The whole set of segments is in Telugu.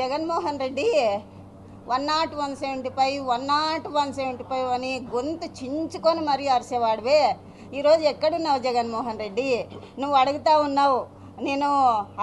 Jaganmohan Reddy one not one seventy five one not one seventy five అని గొంతు చించుకొని మరీ అరిసేవాడివే. ఈరోజు ఎక్కడున్నావు జగన్మోహన్ రెడ్డి? నువ్వు అడుగుతా ఉన్నావు. నేను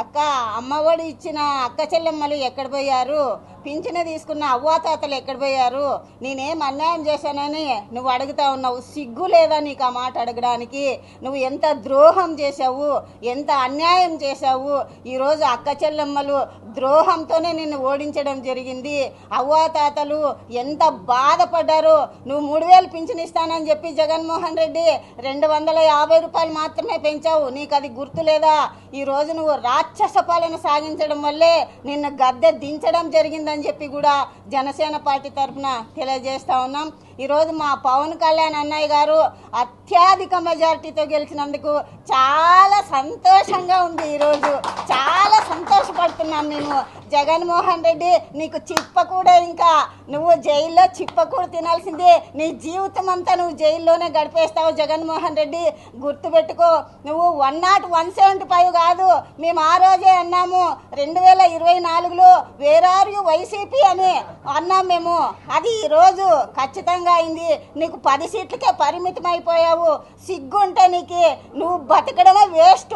అక్క అమ్మఒడి ఇచ్చిన అక్క చెల్లెమ్మలు ఎక్కడ పోయారు? పింఛను తీసుకున్న అవ్వాతాతలు ఎక్కడ పోయారు? నేనేం అన్యాయం చేశానని నువ్వు అడుగుతా ఉన్నావు. సిగ్గు లేదా నీకు ఆ మాట అడగడానికి? నువ్వు ఎంత ద్రోహం చేశావు? ఎంత అన్యాయం చేశావు? ఈరోజు అక్క చెల్లెమ్మలు ద్రోహంతోనే నిన్ను ఓడించడం జరిగింది. అవ్వాతాతలు ఎంత బాధపడ్డారు? నువ్వు మూడు వేలు పింఛన్ ఇస్తానని చెప్పి జగన్మోహన్ రెడ్డి రెండు వందల యాభై రూపాయలు మాత్రమే పెంచావు. నీకు అది గుర్తు లేదా? ఈ రోజు నువ్వు రాక్షస పాలన సాగించడం వల్లే నిన్ను గద్దె దించడం జరిగిందని చెప్పి కూడా జనసేన పార్టీ తరఫున తెలియజేస్తా ఉన్నాం. ఈరోజు మా పవన్ కళ్యాణ్ అన్నయ్య గారు అత్యధిక మెజారిటీతో గెలిచినందుకు చాలా సంతోషంగా ఉంది ఈరోజు. చాలా సంతోషపడుతున్నాం మేము. జగన్మోహన్ రెడ్డి నీకు చిప్ప కూడా ఇంకా. నువ్వు జైల్లో చిప్ప కూడా తినాల్సిందే. నీ జీవితం అంతా నువ్వు జైల్లోనే గడిపేస్తావు జగన్మోహన్ రెడ్డి. గుర్తుపెట్టుకో నువ్వు one not one seventy five కాదు. మేము ఆ రోజే అన్నాము రెండు వేల ఇరవై నాలుగులో వేరారు వైసీపీ అని అన్నాం మేము. అది ఈరోజు ఖచ్చితంగా అయింది. నీకు పది సీట్లకే పరిమితం అయిపోయావు సిగ్గుంటే నీకు. నువ్వు బతకడమే వేస్ట్.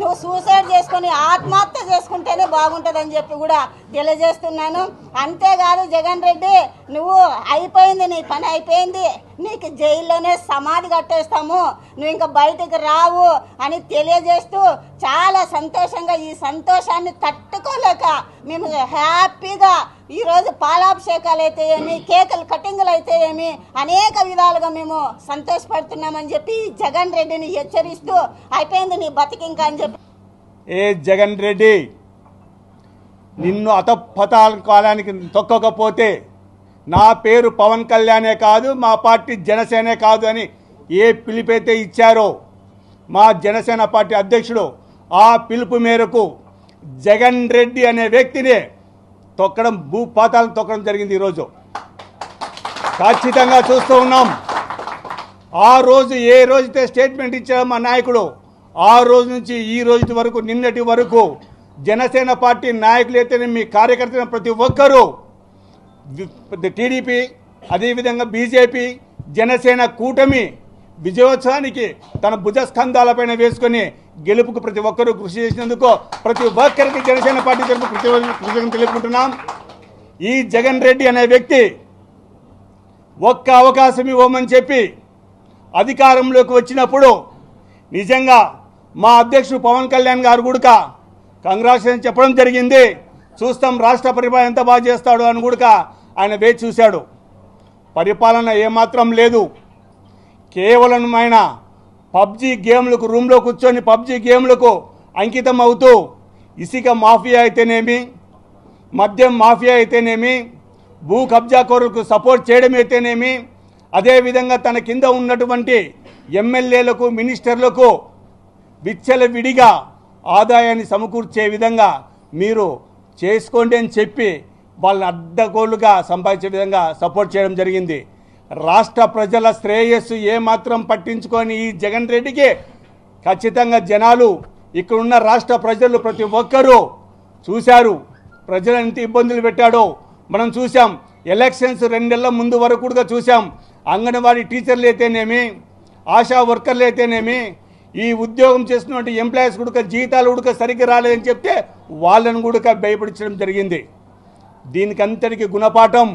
నువ్వు సూసైడ్ చేసుకొని ఆత్మహత్య చేసుకుంటేనే బాగుంటుందని చెప్పి కూడా తెలియజేస్తున్నాను. అంతేకాదు జగన్ రెడ్డి నువ్వు అయిపోయింది నీ పని అయిపోయింది. నీకు జైల్లోనే సమాధి కట్టేస్తాము. నువ్వు ఇంకా బయటకు రావు అని తెలియజేస్తూ చాలా సంతోషంగా ఈ సంతోషాన్ని తట్టుకోలేక మేము హ్యాపీగా ఈరోజు పాలాభిషేకాలు అయితే ఏమి కేకులు కటింగులు అయితే ఏమి అనేక విధాలుగా మేము సంతోషపడుతున్నామని చెప్పి జగన్ రెడ్డిని హెచ్చరిస్తూ అయిపోయింది నీ బతికింక అని చెప్పి. ఏ జగన్ రెడ్డి నిన్ను అతపతాల కాలానికి తొక్కకపోతే నా పేరు పవన్ కళ్యాణే కాదు మా పార్టీ జనసేనే కాదు అని ఏ పిలిపైతే ఇచ్చారో మా జనసేన పార్టీ అధ్యక్షుడు ఆ పిలుపు మేరకు జగన్ రెడ్డి అనే వ్యక్తిని తొక్కడం భూపాతాలను తొక్కడం జరిగింది ఈరోజు. ఖచ్చితంగా చూస్తూ ఉన్నాం. ఆ రోజు ఏ రోజైతే స్టేట్మెంట్ ఇచ్చారో మా నాయకుడు ఆ రోజు నుంచి ఈ రోజు వరకు నిన్నటి వరకు జనసేన పార్టీ నాయకులు అయితేనే మీ కార్యకర్తలు ప్రతి ఒక్కరూ టీడీపీ అదేవిధంగా బీజేపీ జనసేన కూటమి విజయోత్సవానికి తన భుజస్కంధాలపైన వేసుకొని గెలుపుకు ప్రతి ఒక్కరూ కృషి చేసినందుకు ప్రతి ఒక్కరికి జనసేన పార్టీ తరపు కృతజ్ఞతలు తెలుపుకుంటున్నాం. ఈ జగన్ రెడ్డి అనే వ్యక్తి ఒక్క అవకాశం ఇవ్వమని చెప్పి అధికారంలోకి వచ్చినప్పుడు నిజంగా మా అధ్యక్షుడు పవన్ కళ్యాణ్ గారు కూడా కంగ్రాచులేషన్ చెప్పడం జరిగింది. చూస్తాం రాష్ట్ర పరిపాలన ఎంత బాగా చేస్తాడు అని కూడా ఆయన వేచి చూశాడు. పరిపాలన ఏమాత్రం లేదు. కేవలం ఆయన పబ్జీ గేమ్లకు రూమ్లో కూర్చొని పబ్జీ గేమ్లకు అంకితం అవుతూ ఇసుక మాఫియా అయితేనేమి మద్యం మాఫియా అయితేనేమి భూ కబ్జాకోరులకు సపోర్ట్ చేయడం అయితేనేమి అదేవిధంగా తన కింద ఉన్నటువంటి ఎమ్మెల్యేలకు మినిస్టర్లకు విచ్చల విడిగా ఆదాయాన్ని సమకూర్చే విధంగా మీరు చేసుకోండి అని చెప్పి వాళ్ళని అడ్డగోలుగా సంపాదించే విధంగా సపోర్ట్ చేయడం జరిగింది. రాష్ట్ర ప్రజల శ్రేయస్సు ఏమాత్రం పట్టించుకొని ఈ జగన్ రెడ్డికి ఖచ్చితంగా జనాలు ఇక్కడున్న రాష్ట్ర ప్రజలు ప్రతి ఒక్కరూ చూశారు. ప్రజలు ఎంత ఇబ్బందులు పెట్టాడో మనం చూసాం ఎలక్షన్స్ రెండేళ్ళ ముందు వరకు చూసాం అంగన్వాడీ టీచర్లు అయితేనేమి ఆశా వర్కర్లు అయితేనేమి ఈ ఉద్యోగం చేస్తున్నటువంటి ఎంప్లాయీస్ కూడా జీతాలు కూడా సరిగ్గా రాలేదని చెప్తే వాళ్ళను కూడా భయపడించడం జరిగింది. దీనికి అంతటికి గుణపాఠం.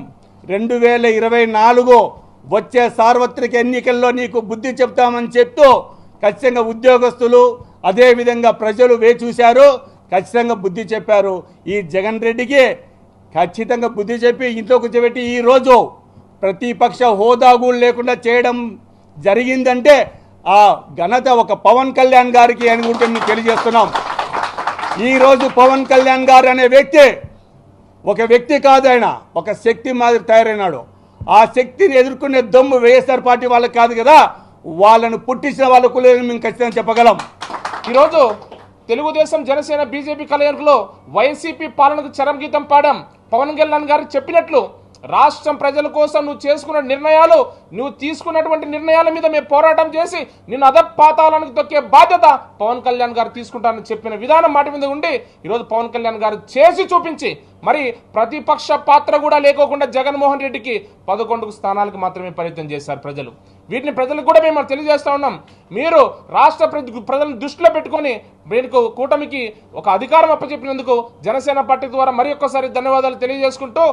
రెండు వేల ఇరవై నాలుగు వచ్చే సార్వత్రిక ఎన్నికల్లో నీకు బుద్ధి చెప్తామని చెప్తూ ఖచ్చితంగా ఉద్యోగస్తులు అదేవిధంగా ప్రజలు వేచి చూశారు. ఖచ్చితంగా బుద్ధి చెప్పారు. ఈ జగన్ రెడ్డికి ఖచ్చితంగా బుద్ధి చెప్పి ఇంట్లో కూర్చోబెట్టి ఈరోజు ప్రతిపక్ష హోదా కూడా లేకుండా చేయడం జరిగిందంటే ఆ ఘనత ఒక పవన్ కళ్యాణ్ గారికి అని మేము తెలియజేస్తున్నాం. ఈరోజు పవన్ కళ్యాణ్ గారు అనే వ్యక్తి ఒక వ్యక్తి కాదు ఆయన. ఒక శక్తి మాదిరి తయారైనాడు. ఆ శక్తిని ఎదుర్కొనే దమ్ము వైఎస్ఆర్ పార్టీ వాళ్ళకి కాదు కదా వాళ్ళను పుట్టించిన వాళ్ళకు లేదని మేము ఖచ్చితంగా చెప్పగలం ఈరోజు తెలుగుదేశం జనసేన బీజేపీ కలయికలో వైసీపీ పాలనకు చరం గీతం పాడాం పవన్ కళ్యాణ్ గారు చెప్పినట్లు రాష్ట్రం ప్రజల కోసం నువ్వు చేసుకున్న నిర్ణయాలు నువ్వు తీసుకున్నటువంటి నిర్ణయాల మీద మేము పోరాటం చేసి నిన్ను అధపాతాలకు తొక్కే బాధ్యత పవన్ కళ్యాణ్ గారు తీసుకుంటానని చెప్పిన విధానం మాట మీద ఉండి ఈరోజు పవన్ కళ్యాణ్ గారు చేసి చూపించి మరి ప్రతిపక్ష పాత్ర కూడా లేకోకుండా జగన్మోహన్ రెడ్డికి పదకొండు స్థానాలకు మాత్రమే పరిమితం చేశారు ప్రజలు. వీటిని ప్రజలకు కూడా మేము తెలియజేస్తా ఉన్నాం. మీరు రాష్ట్ర ప్రజలను దృష్టిలో పెట్టుకొని మీకు కూటమికి ఒక అధికారం అప్పచెప్పినందుకు జనసేన పార్టీ ద్వారా మరి ఒక్కసారి ధన్యవాదాలు తెలియజేసుకుంటూ